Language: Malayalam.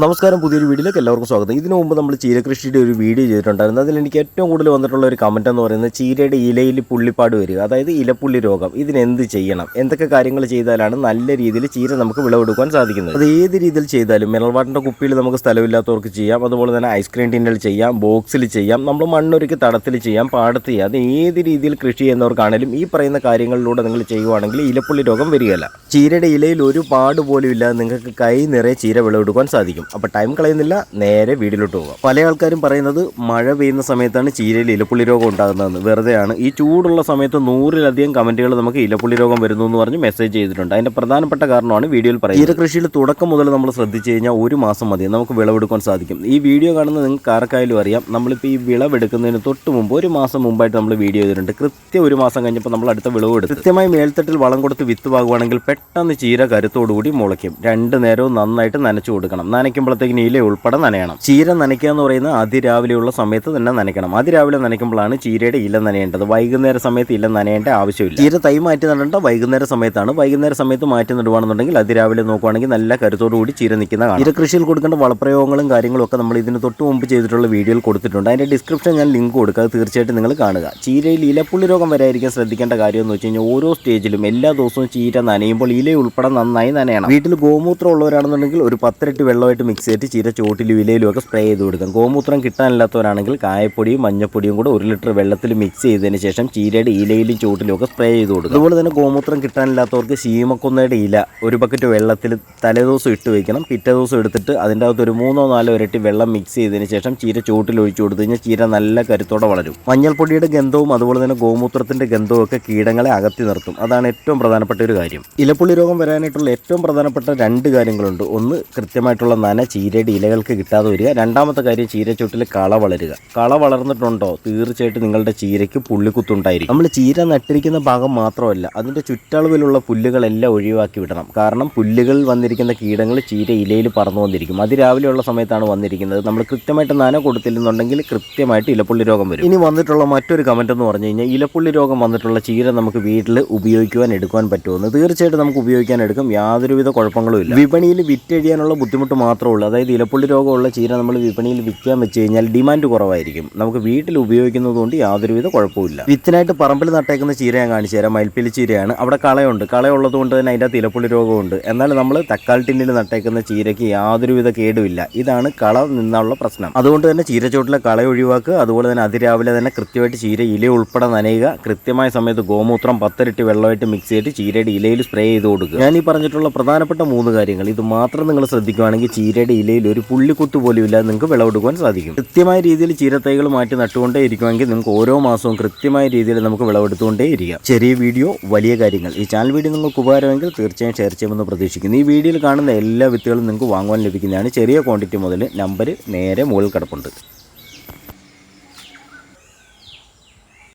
നമസ്കാരം പുതിയൊരു വീഡിയോയിലേക്ക് എല്ലാവർക്കും സ്വാഗതം. ഇതിനു മുമ്പ് നമ്മൾ ചീരകൃഷിയുടെ ഒരു വീഡിയോ ചെയ്തിട്ടുണ്ടായിരുന്നു. അതിൽ എനിക്ക് ഏറ്റവും കൂടുതൽ വന്നിട്ടുള്ള ഒരു കമന്റ് എന്ന് പറയുന്നത് ചീരയുടെ ഇലയിൽ പുള്ളിപ്പാട് വരിക അതായത് ഇലപ്പുള്ളി രോഗം. ഇതിനെന്ത് ചെയ്യണം? എന്തൊക്കെ കാര്യങ്ങൾ ചെയ്താലാണ് നല്ല രീതിയിൽ ചീര നമുക്ക് വിളവെടുക്കാൻ സാധിക്കുന്നത്? അത് ഏത് രീതിയിൽ ചെയ്താലും മിനറൽ വാട്ടറിന്റെ കുപ്പിയിൽ നമുക്ക് സ്ഥലമില്ലാത്തവർക്ക് ചെയ്യാം. അതുപോലെ തന്നെ ഐസ്ക്രീം ടിന്നിൽ ചെയ്യാം ബോക്സിൽ ചെയ്യാം നമ്മൾ മണ്ണൊരുക്കി തടത്തിൽ ചെയ്യാം പാടത്ത് ചെയ്യാം. അത് ഏത് രീതിയിൽ കൃഷി ചെയ്യുന്നവർക്കാണെങ്കിലും ഈ പറയുന്ന കാര്യങ്ങളിലൂടെ നിങ്ങൾ ചെയ്യുവാണെങ്കിൽ ഇലപ്പുള്ളി രോഗം വരികയില്ല. ചീരയുടെ ഇലയിൽ ഒരു പാട് പോലും ഇല്ലാതെ നിങ്ങൾക്ക് കൈ നിറയെ ചീര വിളവെടുക്കാൻ സാധിക്കും. അപ്പോൾ ടൈം കളയുന്നില്ല നേരെ വീടിലോട്ട് പോകാം. പല ആൾക്കാരും പറയുന്നത് മഴ പെയ്യുന്ന സമയത്താണ് ചീരയിൽ ഇലപ്പുള്ളി രോഗം ഉണ്ടാകുന്നതെന്ന്. വെറുതെയാണ്. ഈ ചൂടുള്ള സമയത്ത് നൂറിലധികം കമന്റുകൾ നമുക്ക് ഇലപ്പുള്ളി രോഗം വരുന്നു എന്ന് പറഞ്ഞ് മെസ്സേജ് ചെയ്തിട്ടുണ്ട്. അതിന്റെ പ്രധാനപ്പെട്ട കാരണമാണ് വീഡിയോയിൽ പറയുന്നത്. ചീരകൃഷിയിൽ തുടക്കം മുതൽ നമ്മൾ ശ്രദ്ധിച്ചു കഴിഞ്ഞാൽ ഒരു മാസം മതി. നമുക്ക് വിളവെടുക്കാൻ സാധിക്കും. ഈ വീഡിയോ കാണുന്ന നിങ്ങൾക്ക് ആർക്കായാലും അറിയാം. നമ്മളിപ്പോൾ ഈ വിളവെടുക്കുന്നതിന് തൊട്ട് മുമ്പ് ഒരു മാസം മുമ്പായിട്ട് നമ്മൾ വീഡിയോ ചെയ്തിട്ടുണ്ട്. കൃത്യം ഒരു മാസം കഴിഞ്ഞപ്പോൾ നമ്മൾ അടുത്ത വിളവ് എടുക്കും കൃത്യമായി മേൽത്തട്ടിൽ വളം കൊടുത്ത് വിത്ത് പാകുവാണെങ്കിൽ പെട്ടെന്ന് ചീര കരുത്തോടുകൂടി മുളയ്ക്കും. രണ്ട് നേരവും നന്നായിട്ട് നനച്ചു കൊടുക്കണം. നനയ്ക്കുമ്പോഴത്തേക്കിന് ഇല ഉൾപ്പെടെ നനയണം. ചീര നനയ്ക്കുക എന്ന് പറയുന്നത് അതിരാവിലെയുള്ള സമയത്ത് തന്നെ നനയ്ക്കണം. അതിരാവിലെ നനയ്ക്കുമ്പോഴാണ് ചീരയുടെ ഇല നനയേണ്ടത്. വൈകുന്നേര സമയത്ത് ഇല നനയേണ്ട ആവശ്യമില്ല. ചീര തൈ മാറ്റി നടേണ്ട വൈകുന്നേര സമയത്താണ്. വൈകുന്നേര സമയത്ത് മാറ്റി നടുവാണെന്നുണ്ടെങ്കിൽ അതിരാവിലെ നോക്കുവാണെങ്കിൽ നല്ല കരുത്തോടു കൂടി ചീര നിൽക്കുന്ന ചീര കൃഷിയിൽ കൊടുക്കേണ്ട വളപ്രയോഗങ്ങളും കാര്യങ്ങളും ഒക്കെ നമ്മൾ ഇതിന് തൊട്ട് മുമ്പ് ചെയ്തിട്ടുള്ള വീഡിയോയിൽ കൊടുത്തിട്ടുണ്ട്. അതിന്റെ ഡിസ്ക്രിപ്ഷൻ ഞാൻ ലിങ്ക് കൊടുക്കുക തീർച്ചയായിട്ടും നിങ്ങൾ കാണുക. ചീരയിൽ ഇലപ്പുള്ളി രോഗം വരാതിരിക്കാൻ ശ്രദ്ധിക്കേണ്ട കാര്യം എന്ന് വെച്ച് കഴിഞ്ഞാൽ ഓരോ സ്റ്റേജിലും എല്ലാ ദിവസവും ചീര നനയുമ്പോൾ ഇല ഉൾപ്പെടെ നന്നായി നനയണം. വീട്ടിൽ ഗോമൂത്രം ഉള്ളവരാണെന്നുണ്ടെങ്കിൽ ഒരു പത്തിരട്ടി വെള്ളമായിട്ട് മിക്സ് ചെയ്തിട്ട് ചീര ചോട്ടിലും ഇലയിലും ഒക്കെ സ്പ്രേ ചെയ്ത് കൊടുക്കാം. ഗോമൂത്രം കിട്ടാനില്ലാത്തവരാണെങ്കിൽ കായപ്പൊടിയും മഞ്ഞപ്പൊടിയും കൂടെ ഒരു ലിറ്റർ വെള്ളത്തിൽ മിക്സ് ചെയ്തതിന് ശേഷം ചീരയുടെ ഇലയിലും ചോട്ടിലും ഒക്കെ സ്പ്രേ ചെയ്ത് കൊടുക്കും. അതുപോലെ തന്നെ ഗോമൂത്രം കിട്ടാനില്ലാത്തവർക്ക് ശീമക്കൊന്നയുടെ ഇല ഒരു ബക്കറ്റ് വെള്ളത്തിൽ തലേദിവസം ഇട്ട് വയ്ക്കണം പിറ്റേ ദിവസം എടുത്തിട്ട് അതിന്റെ അകത്ത് ഒരു മൂന്നോ നാലോ ഇരട്ടി വെള്ളം മിക്സ് ചെയ്തതിന് ശേഷം ചീര ചോട്ടിൽ ഒഴിച്ചു കൊടുത്തു കഴിഞ്ഞാൽ ചീര നല്ല കരുത്തോടെ വളരും. മഞ്ഞൾപ്പൊടിയുടെ ഗന്ധവും അതുപോലെ തന്നെ ഗോമൂത്രത്തിന്റെ ഗന്ധവും ഒക്കെ കീടങ്ങളെ അകറ്റി നിർത്തും. അതാണ് ഏറ്റവും പ്രധാനപ്പെട്ട ഒരു കാര്യം. ഇലപ്പുള്ളി രോഗം വരാനായിട്ടുള്ള ഏറ്റവും പ്രധാനപ്പെട്ട രണ്ട് കാര്യങ്ങളുണ്ട്. ഒന്ന് കൃത്യമായിട്ടുള്ള നന ചീരയുടെ ഇലകൾക്ക് കിട്ടാതെ വരിക. രണ്ടാമത്തെ കാര്യം ചീരച്ചോട്ടിൽ കള വളരുക. കള വളർന്നിട്ടുണ്ടോ? തീർച്ചയായിട്ടും നിങ്ങളുടെ ചീരയ്ക്ക് പുള്ളിക്കുത്തുണ്ടായിരിക്കും. നമ്മൾ ചീര നട്ടിരിക്കുന്ന ഭാഗം മാത്രമല്ല അതിന്റെ ചുറ്റളവിലുള്ള പുല്ലുകളെല്ലാം ഒഴിവാക്കി വിടണം. കാരണം പുല്ലുകൾ വന്നിരിക്കുന്ന കീടങ്ങൾ ചീര ഇലയിൽ പറന്നു വന്നിരിക്കും. അതിരാവിലെയുള്ള സമയത്താണ് വന്നിരിക്കുന്നത്. നമ്മൾ കൃത്യമായിട്ട് നന കൊടുത്തില്ലെന്നുണ്ടെങ്കിൽ കൃത്യമായിട്ട് ഇലപ്പുള്ളി രോഗം വരും. ഇനി വന്നിട്ടുള്ള മറ്റൊരു കമന്റ് എന്ന് പറഞ്ഞു കഴിഞ്ഞാൽ ഇലപ്പുള്ളി രോഗം വന്നിട്ടുള്ള ചീര നമുക്ക് വീട്ടിൽ ഉപയോഗിക്കുവാൻ എടുക്കുവാൻ പറ്റുമെന്ന്. തീർച്ചയായിട്ടും നമുക്ക് ഉപയോഗിക്കാൻ എടുക്കും. യാതൊരുവിധ കുഴപ്പങ്ങളും ഇല്ല. വിപണിയിൽ വിറ്റഴിയാനുള്ള ബുദ്ധിമുട്ട് മാത്രമേ ഉള്ളൂ അതായത് ഇലപ്പുള്ളി രോഗമുള്ള ചീര നമ്മൾ വിപണിയിൽ വിൽക്കാൻ വെച്ച് കഴിഞ്ഞാൽ ഡിമാൻഡ് കുറവായിരിക്കും. നമുക്ക് വീട്ടിൽ ഉപയോഗിക്കുന്നത് കൊണ്ട് യാതൊരുവിധ കുഴപ്പമില്ല വിത്തിനായിട്ട് പറമ്പിൽ നട്ടേക്കുന്ന ചീര ഞാൻ കാണിച്ചു തരാം. മയിൽപ്പിലി ചീരയാണ്. അവിടെ കളയുണ്ട്. കളയുള്ളത് കൊണ്ട് തന്നെ അതിന്റെ അകത്ത് ഇലപ്പുള്ളി രോഗമുണ്ട്. എന്നാൽ നമ്മൾ തക്കാളി ടിന്നിൽ നട്ടേക്കുന്ന ചീരയ്ക്ക് യാതൊരുവിധ കേടുമില്ല. ഇതാണ് കള നിന്നുള്ള പ്രശ്നം. അതുകൊണ്ട് തന്നെ ചീരച്ചോട്ടിലെ കള ഒഴിവാക്കുക. അതുപോലെ തന്നെ അതിരാവിലെ തന്നെ കൃത്യമായിട്ട് ചീര ഇല ഉൾപ്പെടെ നനയുക. കൃത്യമായ സമയത്ത് ഗോമൂത്രം പത്തരട്ടി വെള്ളമായിട്ട് മിക്സ് ചെയ്തിട്ട് ചീരയുടെ ഇലയിൽ സ്പ്രേ ചെയ്ത് കൊടുക്കുക. ഞാൻ ഈ പറഞ്ഞിട്ടുള്ള പ്രധാനപ്പെട്ട മൂന്ന് കാര്യങ്ങൾ. ഇത് മാത്രം നിങ്ങൾ ശ്രദ്ധിക്കുകയാണെങ്കിൽ ചീരയുടെ ഇലയിൽ ഒരു പുള്ളിക്കുത്ത് പോലും ഇല്ലാതെ നിങ്ങൾക്ക് വിളവെടുക്കുവാൻ സാധിക്കും. കൃത്യമായ രീതിയിൽ ചീരത്തൈകൾ മാറ്റി നട്ടുകൊണ്ടേ ഇരിക്കുമെങ്കിൽ നിങ്ങൾക്ക് ഓരോ മാസവും കൃത്യമായ രീതിയിൽ നമുക്ക് വിളവെടുത്തുകൊണ്ടേ ഇരിക്കാം ചെറിയ വീഡിയോ വലിയ കാര്യങ്ങൾ. ഈ ചാനൽ വീഡിയോ നിങ്ങൾക്ക് ഉപകാരമെങ്കിൽ തീർച്ചയായും ഷെയർ ചെയ്യുമെന്ന് പ്രതീക്ഷിക്കുന്നു. ഈ വീഡിയോയിൽ കാണുന്ന എല്ലാ വിത്തുകളും നിങ്ങൾക്ക് വാങ്ങുവാൻ ലഭിക്കുന്നതാണ് ചെറിയ ക്വാണ്ടിറ്റി മുതൽ നമ്പർ നേരെ മുകളിൽ കിടപ്പുണ്ട്.